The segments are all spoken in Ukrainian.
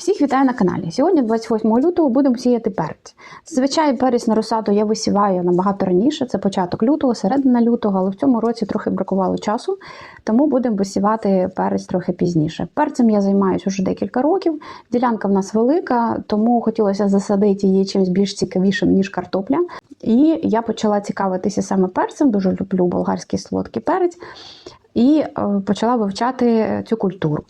Всіх вітаю на каналі. Сьогодні, 28 лютого, будемо сіяти перець. Зазвичай перець на розсаду я висіваю набагато раніше, це початок лютого, середина лютого, але в цьому році трохи бракувало часу, тому будемо висівати перець трохи пізніше. Перцем я займаюся вже декілька років. Ділянка в нас велика, тому хотілося засадити її чимось більш цікавішим, ніж картопля. І я почала цікавитися саме перцем, дуже люблю болгарський солодкий перець, і е, почала вивчати цю культуру.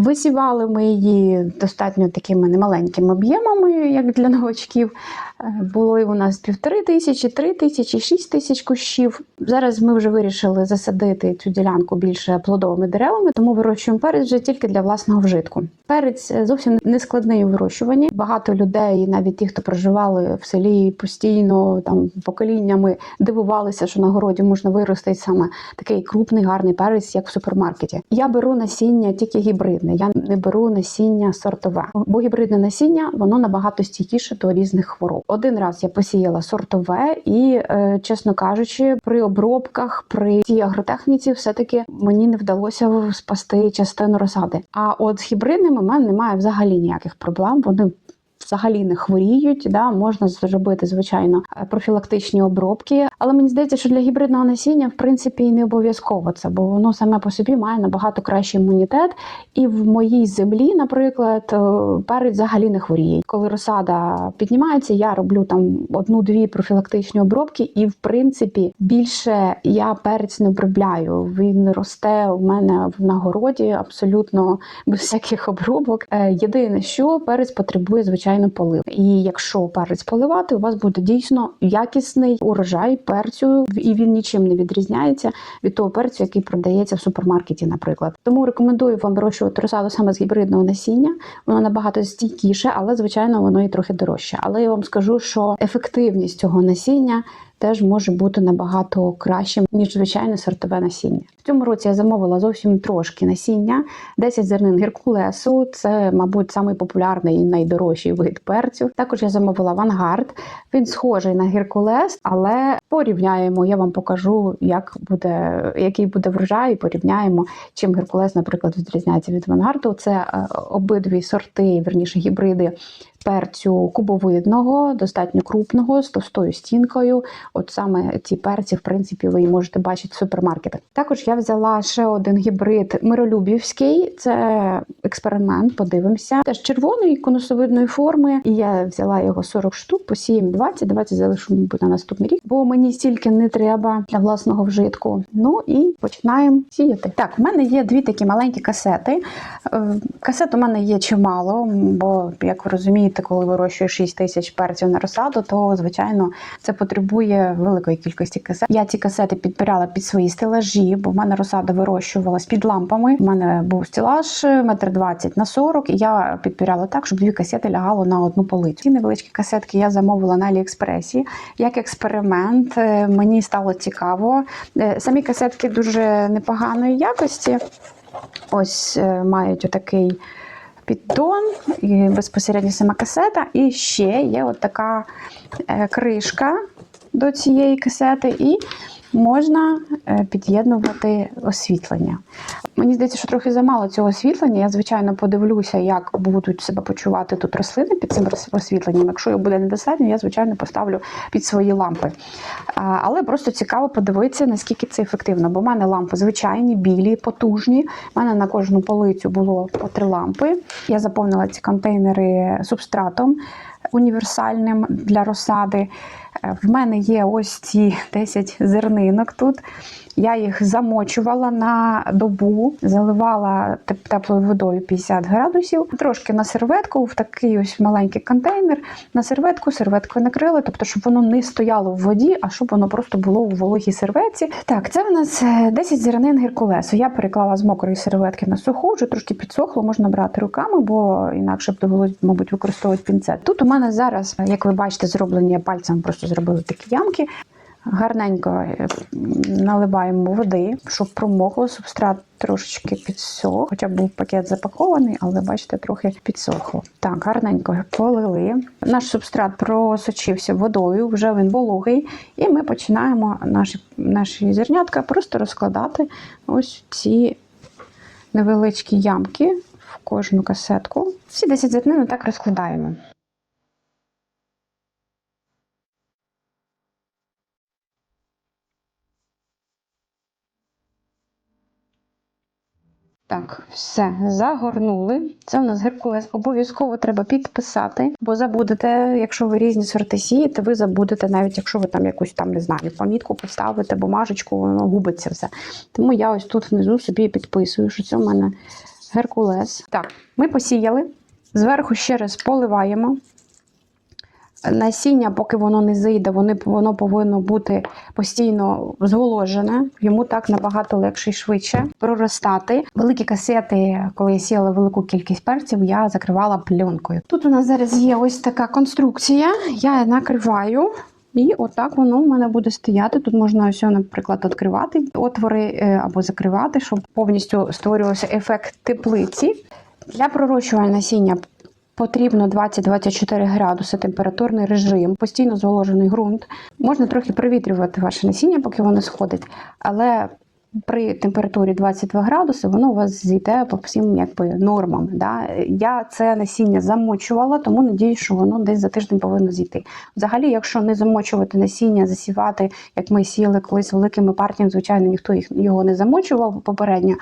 Висівали ми її достатньо такими немаленькими об'ємами, як для новачків. Е, Було і у нас півтори тисячі, три тисячі, шість тисяч кущів. Зараз ми вже вирішили засадити цю ділянку більше плодовими деревами, тому вирощуємо перець вже тільки для власного вжитку. Перець е, зовсім не складний у вирощуванні. Багато людей, навіть ті, хто проживали в селі постійно там поколіннями, дивувалися, що на городі можна виростити саме такий крупний гарний перець, як в супермаркеті. Я беру насіння тільки гібридне. Я не беру насіння сортове, бо гібридне насіння воно набагато стійкіше до різних хвороб. Один раз я посіяла сортове, і, е, чесно кажучи, при обробках, при цій агротехніці, все таки мені не вдалося спасти частину розсади. А от з гібридними в мене немає взагалі ніяких проблем. Вони взагалі не хворіють. Да, можна зробити звичайно е, профілактичні обробки, але мені здається, що для гібридного насіння в принципі і не обов'язково це, бо воно саме по собі має набагато кращий імунітет. І в моїй землі, наприклад, е, перець взагалі не хворіє. Коли розсада піднімається, я роблю там одну-дві профілактичні обробки, і в принципі більше я перець не обробляю. Він росте у мене в нагороді абсолютно без всяких обробок. Е, Єдине, що перець потребує звичайно полив. І якщо перець поливати, у вас буде дійсно якісний урожай перцю, і він нічим не відрізняється від того перцю, який продається в супермаркеті, наприклад. Тому рекомендую вам вирощувати розсаду саме з гібридного насіння. Воно набагато стійкіше, але звичайно воно і трохи дорожче. Але я вам скажу, що ефективність цього насіння. Теж може бути набагато кращим, ніж звичайне сортове насіння. В цьому році я замовила зовсім трошки насіння, 10 зернин геркулесу. Це, мабуть, самий популярний і найдорожчий вид перцю. Також я замовила авангард. Він схожий на геркулес, але порівняємо. Я вам покажу, як буде, який буде врожай, і порівняємо, чим геркулес, наприклад, відрізняється від авангарду. Це е, обидві сорти, верніше гібриди перцю кубовидного, достатньо крупного, з товстою стінкою. От саме ці перці, в принципі, ви можете бачити в супермаркетах. Також я взяла ще один гібрид миролюбівський. Це експеримент, подивимося. Теж червоної конусовидної форми. І я взяла його 40 штук, посіємо 20, 20 залишу мабуть, на наступний рік, бо мені стільки не треба для власного вжитку. Ну і починаємо сіяти. Так, в мене є дві такі маленькі касети. Е, Касет у мене є чимало, бо, як ви розумієте, коли вирощуєш 6 тисяч перців на розсаду, то звичайно це потребує великої кількості касет. Я ці касети підбирала під свої стелажі, бо в мене розсада вирощувалась під лампами. У мене був стелаж метр двадцять на 40, і я підбирала так, щоб дві касети лягало на одну полицю. Ці невеличкі касетки я замовила на Аліекспресі як експеримент. Е, Мені стало цікаво. Е, Самі касетки дуже непоганої якості. Ось е, мають отакий піддон і безпосередньо сама касета. І ще є от така е, кришка до цієї касети, і можна е, під'єднувати освітлення. Мені здається, що трохи замало цього освітлення. Я, звичайно, подивлюся, як будуть себе почувати тут рослини під цим освітленням. Якщо його буде недостатньо, я, звичайно, поставлю під свої лампи. Але просто цікаво подивитися, наскільки це ефективно. Бо в мене лампи звичайні, білі, потужні. У мене на кожну полицю було по три лампи. Я заповнила ці контейнери субстратом універсальним для розсади. Е, В мене є ось ці 10 зернинок тут. Я їх замочувала на добу, заливала теплою водою 50 градусів, трошки на серветку, в такий ось маленький контейнер. На серветку, серветкою накрили, тобто, щоб воно не стояло в воді, а щоб воно просто було у вологій серветці. Так, це в нас е, 10 зернин геркулесу. Я переклала з мокрої серветки на суху, вже трошки підсохло, можна брати руками, бо інакше б довелося, мабуть, використовувати пінцет. Тут у мене зараз, як ви бачите, зроблені пальцем просто зробили такі ямки. Гарненько е, наливаємо води, щоб промокло, субстрат трошечки підсох, хоча був пакет запакований, але бачите, трохи підсохло. Так, гарненько полили. Наш субстрат просочився водою, вже він вологий, і ми починаємо наші, наші зернятка просто розкладати ось ці невеличкі ямки. в кожну касетку. Всі 10 зернин так розкладаємо. Так, все, загорнули. Це у нас геркулес. Обов'язково треба підписати, бо забудете, якщо ви різні сорти сієте, ви забудете, навіть якщо ви там якусь там не знаю, помітку поставите, бумажечку, воно губиться все. Тому я ось тут внизу собі підписую, що це у мене геркулес. Так, ми посіяли. Зверху ще раз поливаємо. Насіння, поки воно не зійде, вони, воно повинно бути постійно зголожене. Йому так набагато легше і швидше проростати. Великі касети, коли я сіяла велику кількість перців, я закривала пленкою. Тут у нас зараз є ось така конструкція. Я накриваю. І отак воно в мене буде стояти. Тут можна ось, наприклад, відкривати отвори е, або закривати, щоб повністю створювався ефект теплиці. Для пророщування насіння потрібно 20-24 градуси температурний режим, постійно зволожений ґрунт. Можна трохи провітрювати ваше насіння, поки воно сходить, але при температурі 22 градуси воно у вас зійде по всім якби, нормам. Да? Я це насіння замочувала, тому надію, що воно десь за тиждень повинно зійти. Взагалі, якщо не замочувати насіння, засівати, як ми сіяли колись великими партіями, звичайно, ніхто їх, його не замочував попередньо.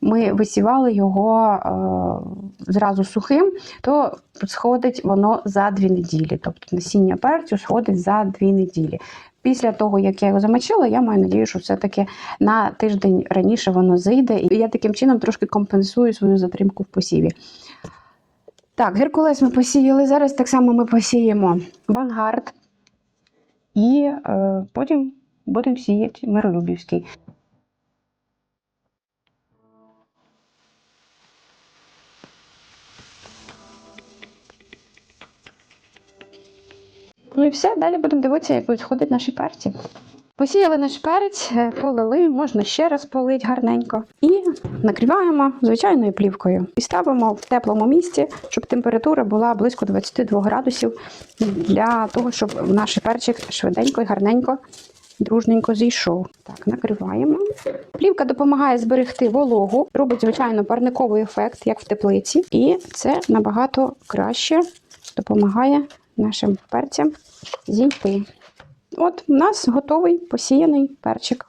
Ми висівали його е, зразу сухим, то сходить воно за дві неділі. Тобто насіння перцю сходить за дві неділі. Після того, як я його замочила, я маю надію, що все-таки на тиждень раніше воно зайде, і я таким чином трошки компенсую свою затримку в посіві. Так, Геркулес ми посіяли. Зараз так само ми посіємо Вангард і е, потім будемо сіяти Миролюбівський. Ну і все, далі будемо дивитися, як будуть ходити наші перці. Посіяли наш перець, е, полили, можна ще раз полити гарненько. І накриваємо звичайною плівкою. І ставимо в теплому місці, щоб температура була близько 22 градусів для того, щоб наш перчик швиденько і гарненько, дружненько зійшов. Так, накриваємо. Плівка допомагає зберегти вологу, робить, звичайно, парниковий ефект, як в теплиці. І це набагато краще допомагає нашим перцям зійти. От у нас готовий посіяний перчик.